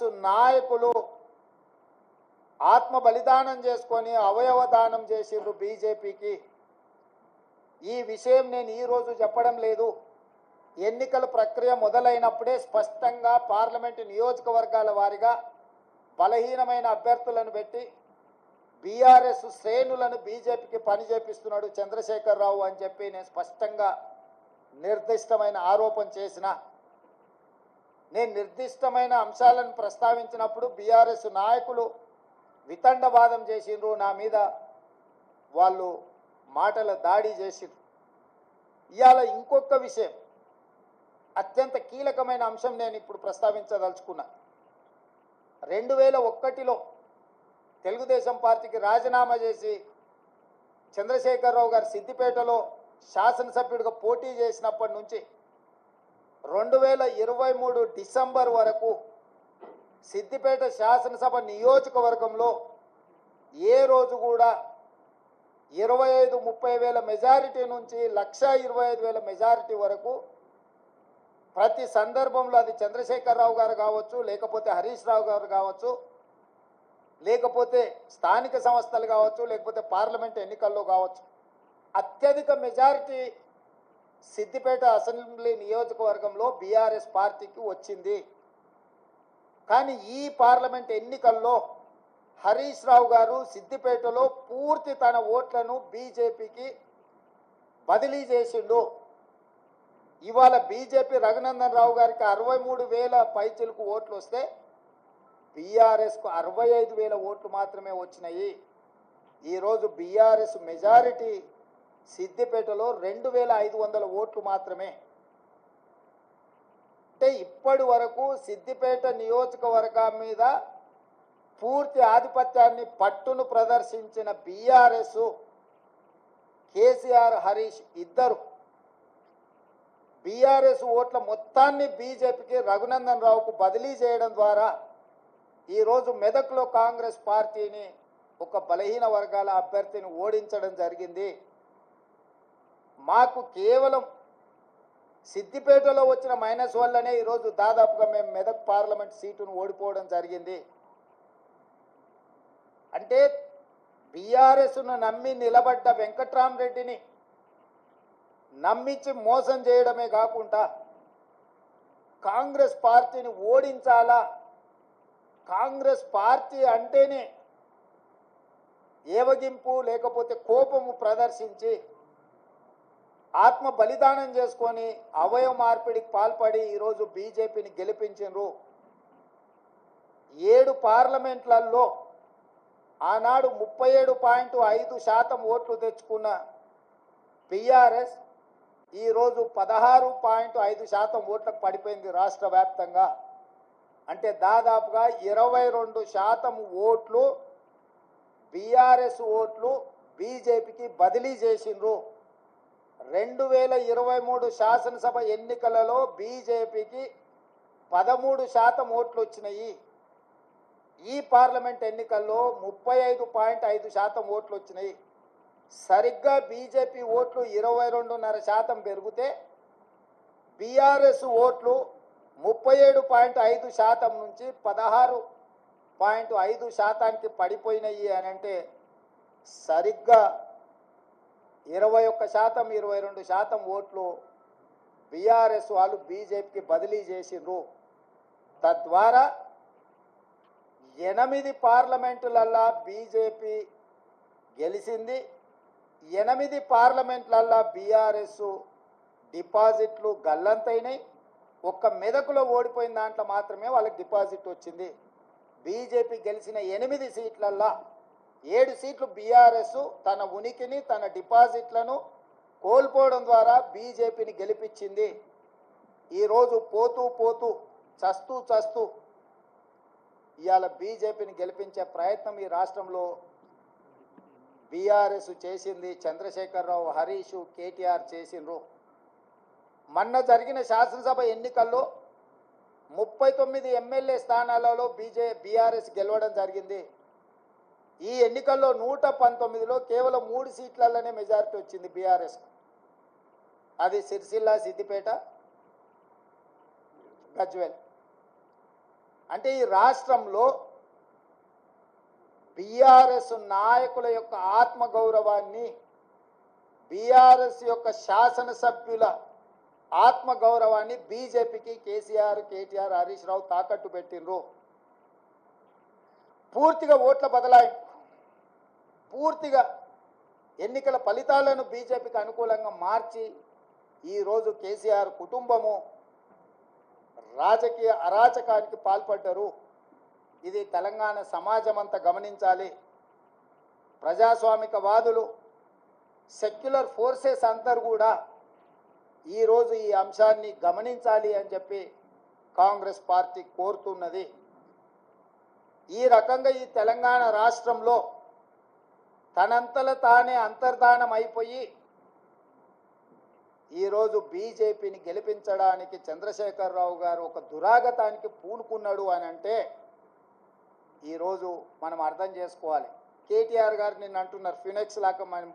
BRS నాయకులు ఆత్మ బలిదానం చేసుకొని అవయవ దానం చేసిండ్రు బీజేపీకి. ఈ విషయం నేను ఈరోజు చెప్పడం లేదు. ఎన్నికల ప్రక్రియ మొదలైనప్పుడే స్పష్టంగా పార్లమెంటు నియోజకవర్గాల వారిగా బలహీనమైన అభ్యర్థులను పెట్టి బీఆర్ఎస్ శ్రేణులను బీజేపీకి పని చేపిస్తున్నాడు చంద్రశేఖరరావు అని చెప్పి నేను స్పష్టంగా నిర్దిష్టమైన ఆరోపణ చేసిన నేను నిర్దిష్టమైన అంశాలను ప్రస్తావించినప్పుడు బీఆర్ఎస్ నాయకులు వితండవాదం చేసిండ్రు నా మీద వాళ్ళు మాటల దాడి చేసిండ్రు. ఇవాళ ఇంకొక విషయం అత్యంత కీలకమైన అంశం నేను ఇప్పుడు ప్రస్తావించదలుచుకున్నా. రెండు వేల ఒక్కటిలో తెలుగుదేశం పార్టీకి రాజీనామా చేసి చంద్రశేఖరరావు గారు సిద్దిపేటలో శాసనసభ్యుడిగా పోటీ చేసినప్పటి నుంచి రెండు వేల ఇరవై మూడు డిసెంబర్ వరకు సిద్దిపేట శాసనసభ నియోజకవర్గంలో ఏ రోజు కూడా ఇరవై ఐదు ముప్పై వేల మెజారిటీ నుంచి లక్ష ఇరవై ఐదు వేల మెజారిటీ వరకు ప్రతి సందర్భంలో అది చంద్రశేఖరరావు గారు కావచ్చు లేకపోతే హరీష్ రావు గారు కావచ్చు లేకపోతే స్థానిక సంస్థలు కావచ్చు లేకపోతే పార్లమెంట్ ఎన్నికల్లో కావచ్చు. అత్యధిక మెజారిటీ సిద్దిపేట అసెంబ్లీ నియోజకవర్గంలో బీఆర్ఎస్ పార్టీకి వచ్చింది. కానీ ఈ పార్లమెంట్ ఎన్నికల్లో హరీష్ రావు గారు సిద్దిపేటలో పూర్తి తన ఓట్లను బీజేపీకి బదిలీ చేసిండు. ఇవాళ బీజేపీ రఘునందన్ రావు గారికి అరవై మూడు వేల పైచలకు ఓట్లు వస్తే బీఆర్ఎస్కు అరవై ఐదు వేల ఓట్లు మాత్రమే వచ్చినాయి. ఈరోజు బీఆర్ఎస్ మెజారిటీ సిద్దిపేటలో రెండు వేల ఐదు వందల ఓట్లు మాత్రమే. అంటే ఇప్పటి వరకు సిద్దిపేట నియోజకవర్గం మీద పూర్తి ఆధిపత్యాన్ని పట్టును ప్రదర్శించిన బీఆర్ఎస్ కేసీఆర్ హరీష్ ఇద్దరు. బీఆర్ఎస్ ఓట్ల మొత్తాన్ని బీజేపీకి రఘునందన్ రావుకు బదిలీ చేయడం ద్వారా ఈరోజు మెదక్లో కాంగ్రెస్ పార్టీని ఒక బలహీన వర్గాల అభ్యర్థిని ఓడించడం జరిగింది. మాకు కేవలం సిద్దిపేటలో వచ్చిన మైనస్ వల్లనే ఈరోజు దాదాపుగా మేము మెదక్ పార్లమెంట్ సీటును ఓడిపోవడం జరిగింది. అంటే బీఆర్ఎస్ను నమ్మి నిలబడ్డ వెంకట్రామరెడ్డిని నమ్మించి మోసం చేయడమే కాకుండా కాంగ్రెస్ పార్టీని ఓడించాలా? కాంగ్రెస్ పార్టీ అంటేనే ఏవగింపు లేకపోతే కోపము ప్రదర్శించి ఆత్మ బలిదానం చేసుకొని అవయవ మార్పిడికి పాల్పడి ఈరోజు బీజేపీని గెలిపించిండ్రు ఏడు పార్లమెంట్లలో ఆనాడు ముప్పై ఏడు పాయింట్ ఐదు శాతం ఓట్లు తెచ్చుకున్న బీఆర్ఎస్ ఈరోజు పదహారు పాయింట్ ఐదు శాతం ఓట్లకు పడిపోయింది రాష్ట్ర వ్యాప్తంగా. అంటే దాదాపుగా ఇరవై రెండు శాతం ఓట్లు బీఆర్ఎస్ ఓట్లు బీజేపీకి బదిలీ చేసిండ్రు. రెండు వేల ఇరవై మూడు శాసనసభ ఎన్నికలలో బీజేపీకి పదమూడు శాతం ఓట్లు వచ్చినాయి. ఈ పార్లమెంట్ ఎన్నికల్లో ముప్పై ఐదు పాయింట్ ఐదు శాతం ఓట్లు వచ్చినాయి. సరిగ్గా బీజేపీ ఓట్లు ఇరవై రెండున్నర శాతం పెరిగితే బీఆర్ఎస్ ఓట్లు ముప్పై ఏడు పాయింట్ ఐదు శాతం నుంచి పదహారు పాయింట్ ఐదు శాతానికి పడిపోయినాయి అని అంటే సరిగ్గా ఇరవై ఒక్క శాతం ఇరవై రెండు శాతం ఓట్లు బీఆర్ఎస్ వాళ్ళు బీజేపీకి బదిలీ చేసిండ్రు. తద్వారా ఎనిమిది పార్లమెంటులల్లా బీజేపీ గెలిచింది ఎనిమిది పార్లమెంట్లల్లా బీఆర్ఎస్ డిపాజిట్లు గల్లంతైనాయి ఒక్క మెదకులో ఓడిపోయిన దాంట్లో మాత్రమే వాళ్ళకి డిపాజిట్ వచ్చింది. బీజేపీ గెలిచిన ఎనిమిది సీట్లల్లా ఏడు సీట్లు బీఆర్ఎస్ తన ఉనికిని తన డిపాజిట్లను కోల్పోవడం ద్వారా బీజేపీని గెలిపించింది. ఈరోజు పోతూ పోతూ చస్తూ చస్తూ ఇవాళ బీజేపీని గెలిపించే ప్రయత్నం ఈ రాష్ట్రంలో బీఆర్ఎస్ చేసింది. చంద్రశేఖరరావు హరీష్ కేటీఆర్ చేసిండ్రు. మొన్న జరిగిన శాసనసభ ఎన్నికల్లో ముప్పై తొమ్మిది ఎమ్మెల్యే స్థానాలలో బీజే బీఆర్ఎస్ గెలవడం జరిగింది. ఈ ఎన్నికల్లో నూట పంతొమ్మిదిలో కేవలం మూడు సీట్లలోనే మెజారిటీ వచ్చింది బీఆర్ఎస్. అది సిరిసిల్ల సిద్దిపేట గజ్వేల్. అంటే ఈ రాష్ట్రంలో బీఆర్ఎస్ నాయకుల యొక్క ఆత్మగౌరవాన్ని బీఆర్ఎస్ యొక్క శాసనసభ్యుల ఆత్మగౌరవాన్ని బీజేపీకి కేసీఆర్ కేటీఆర్ హరీష్ రావు తాకట్టు పెట్టిండ్రు. పూర్తిగా ఓట్ల బదలాయింపు. పూర్తిగా ఎన్నికల ఫలితాలను బీజేపీకి అనుకూలంగా మార్చి ఈరోజు కేసీఆర్ కుటుంబము రాజకీయ అరాచకానికి పాల్పడ్డారు. ఇది తెలంగాణ సమాజం అంతా గమనించాలి. ప్రజాస్వామిక వాదులు సెక్యులర్ ఫోర్సెస్ అందరు కూడా ఈరోజు ఈ అంశాన్ని గమనించాలి అని చెప్పి కాంగ్రెస్ పార్టీ కోరుతున్నది. ఈ రకంగా ఈ తెలంగాణ రాష్ట్రంలో తనంతల తానే అంతర్ధానం అయిపోయి ఈరోజు బీజేపీని గెలిపించడానికి చంద్రశేఖరరావు గారు ఒక దురాగతానికి పూనుకున్నాడు అని అంటే ఈరోజు మనం అర్థం చేసుకోవాలి. కేటీఆర్ గారు నిన్న అంటున్నారు ఫినెక్స్ లాగా మనం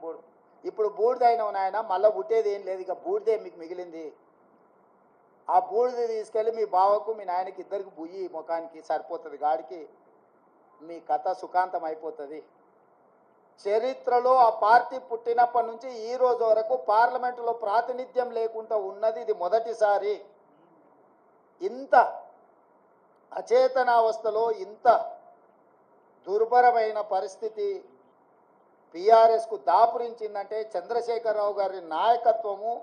ఇప్పుడు బూడిదైన నాయన మళ్ళీ పుట్టేది ఏం లేదు ఇక బూడిదే మీకు మిగిలింది. ఆ బూడిద తీసుకెళ్ళి మీ బావకు మీ నాయనకి ఇద్దరికి బుయ్యి ముఖానికి సరిపోతుంది గాడికి మీ కథ సుఖాంతం అయిపోతుంది. చరిత్రలో ఆ పార్టీ పుట్టినప్పటి నుంచి ఈ రోజు వరకు పార్లమెంటులో ప్రాతినిధ్యం లేకుండా ఉన్నది ఇది మొదటిసారి. ఇంత అచేతనావస్థలో ఇంత దుర్భరమైన పరిస్థితి పిఆర్ఎస్కు దాపురించిందంటే చంద్రశేఖరరావు గారి నాయకత్వము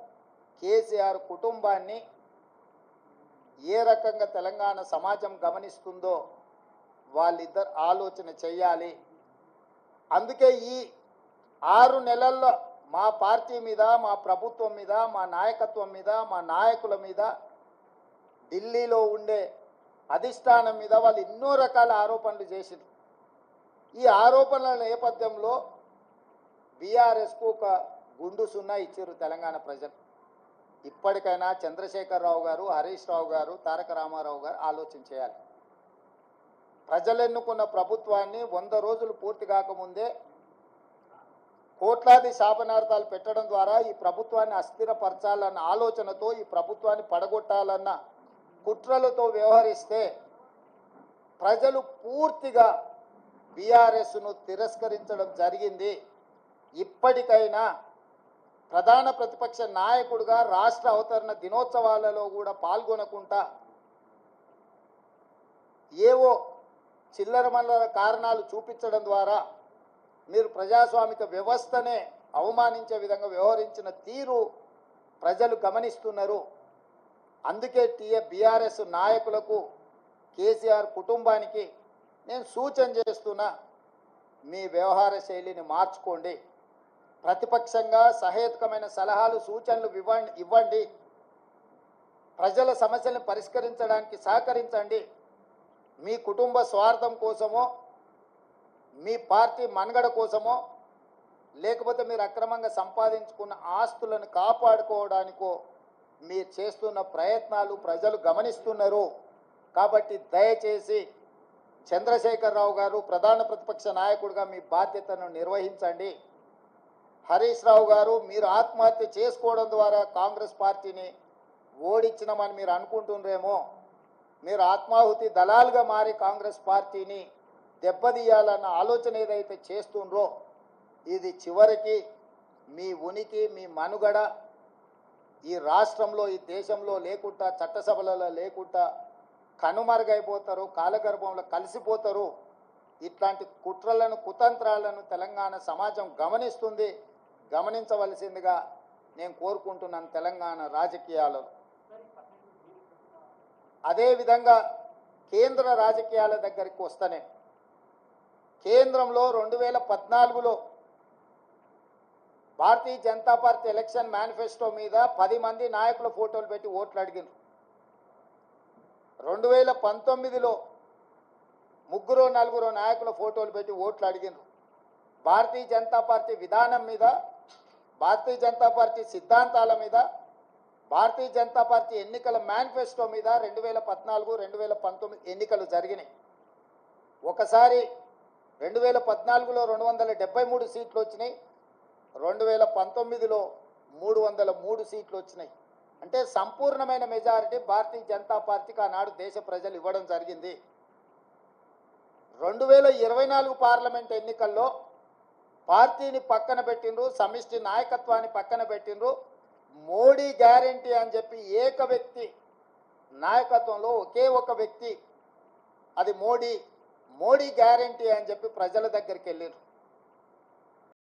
కేసీఆర్ కుటుంబాన్ని ఏ రకంగా తెలంగాణ సమాజం గమనిస్తుందో వాళ్ళిద్దరు ఆలోచన చేయాలి. అందుకే ఈ ఆరు నెలల్లో మా పార్టీ మీద మా ప్రభుత్వం మీద మా నాయకత్వం మీద మా నాయకుల మీద ఢిల్లీలో ఉండే అధిష్టానం మీద వాళ్ళు ఎన్నో రకాల ఆరోపణలు చేసిండ్రు. ఈ ఆరోపణల నేపథ్యంలో బీఆర్ఎస్కు ఒక గుండు సున్నా ఇచ్చారు తెలంగాణ ప్రజలు. ఇప్పటికైనా చంద్రశేఖరరావు గారు హరీష్ రావు గారు తారక రామారావు గారు ఆలోచన చేయాలి. ప్రజలు ఎన్నుకున్న ప్రభుత్వాన్ని వంద రోజులు పూర్తి కాకముందే కోట్లాది శాపనార్థాలు పెట్టడం ద్వారా ఈ ప్రభుత్వాన్ని అస్థిరపరచాలన్న ఆలోచనతో ఈ ప్రభుత్వాన్ని పడగొట్టాలన్న కుట్రలతో వ్యవహరిస్తే ప్రజలు పూర్తిగా బీఆర్ఎస్ను తిరస్కరించడం జరిగింది. ఇప్పటికైనా ప్రధాన ప్రతిపక్ష నాయకుడుగా రాష్ట్ర అవతరణ దినోత్సవాలలో కూడా పాల్గొనకుండా ఏవో చిల్లర మల్లర కారణాలు చూపించడం ద్వారా మీరు ప్రజాస్వామిక వ్యవస్థనే అవమానించే విధంగా వ్యవహరించిన తీరు ప్రజలు గమనిస్తున్నారు. అందుకే టీఏ బీఆర్ఎస్ నాయకులకు కేసీఆర్ కుటుంబానికి నేను సూచన చేస్తున్నా మీ వ్యవహార శైలిని మార్చుకోండి. ప్రతిపక్షంగా సహేతుకమైన సలహాలు సూచనలు ఇవ్వండి ఇవ్వండి. ప్రజల సమస్యలను పరిష్కరించడానికి సహకరించండి. మీ కుటుంబ స్వార్థం కోసమో మీ పార్టీ మనుగడ కోసమో లేకపోతే మీరు అక్రమంగా సంపాదించుకున్న ఆస్తులను కాపాడుకోవడానికో మీరు చేస్తున్న ప్రయత్నాలు ప్రజలు గమనిస్తున్నారు. కాబట్టి దయచేసి చంద్రశేఖరరావు గారు ప్రధాన ప్రతిపక్ష నాయకుడిగా మీ బాధ్యతను నిర్వహించండి. హరీష్ రావు గారు మీరు ఆత్మహత్య చేసుకోవడం ద్వారా కాంగ్రెస్ పార్టీని ఓడించినామని మీరు అనుకుంటుండ్రేమో మీరు ఆత్మాహుతి దళాలుగా మారి కాంగ్రెస్ పార్టీని దెబ్బతీయాలన్న ఆలోచన ఏదైతే చేస్తుండ్రో ఇది చివరికి మీ ఉనికి మీ మనుగడ ఈ రాష్ట్రంలో ఈ దేశంలో లేకుండా చట్టసభలలో లేకుండా కనుమరుగైపోతారు కాలగర్భంలో కలిసిపోతారు. ఇట్లాంటి కుట్రలను కుతంత్రాలను తెలంగాణ సమాజం గమనిస్తుంది. గమనించవలసిందిగా నేను కోరుకుంటున్నాను తెలంగాణ రాజకీయాలలో అదేవిధంగా కేంద్ర రాజకీయాల దగ్గరికి వస్తానే కేంద్రంలో రెండు వేల పద్నాలుగులో Bharatiya Janata Party election manifesto మీద పది మంది నాయకుల ఫోటోలు పెట్టి ఓట్లు అడిగినారు. రెండు వేల పంతొమ్మిదిలో ముగ్గురు నలుగురు నాయకుల ఫోటోలు పెట్టి ఓట్లు అడిగినారు. భారతీయ జనతా పార్టీ విధానం మీద భారతీయ జనతా పార్టీ సిద్ధాంతాల మీద భారతీయ జనతా పార్టీ ఎన్నికల మేనిఫెస్టో మీద రెండు వేల పద్నాలుగు రెండు వేల పంతొమ్మిది ఎన్నికలు జరిగినాయి. ఒకసారి రెండు వేల పద్నాలుగులో రెండు వందల డెబ్బై మూడు సీట్లు వచ్చినాయి. రెండు వేల పంతొమ్మిదిలో మూడు వందల మూడు సీట్లు వచ్చినాయి. అంటే సంపూర్ణమైన మెజారిటీ భారతీయ జనతా పార్టీకి ఆనాడు దేశ ప్రజలు ఇవ్వడం జరిగింది. రెండు వేల ఇరవై నాలుగు పార్లమెంట్ ఎన్నికల్లో పార్టీని పక్కన పెట్టిండ్రు సమిష్టి నాయకత్వాన్ని పక్కన పెట్టిండ్రు. మోడీ గ్యారంటీ అని చెప్పి ఏక వ్యక్తి నాయకత్వంలో ఒకే ఒక వ్యక్తి అది మోడీ. మోడీ గ్యారంటీ అని చెప్పి ప్రజల దగ్గరికి వెళ్ళారు.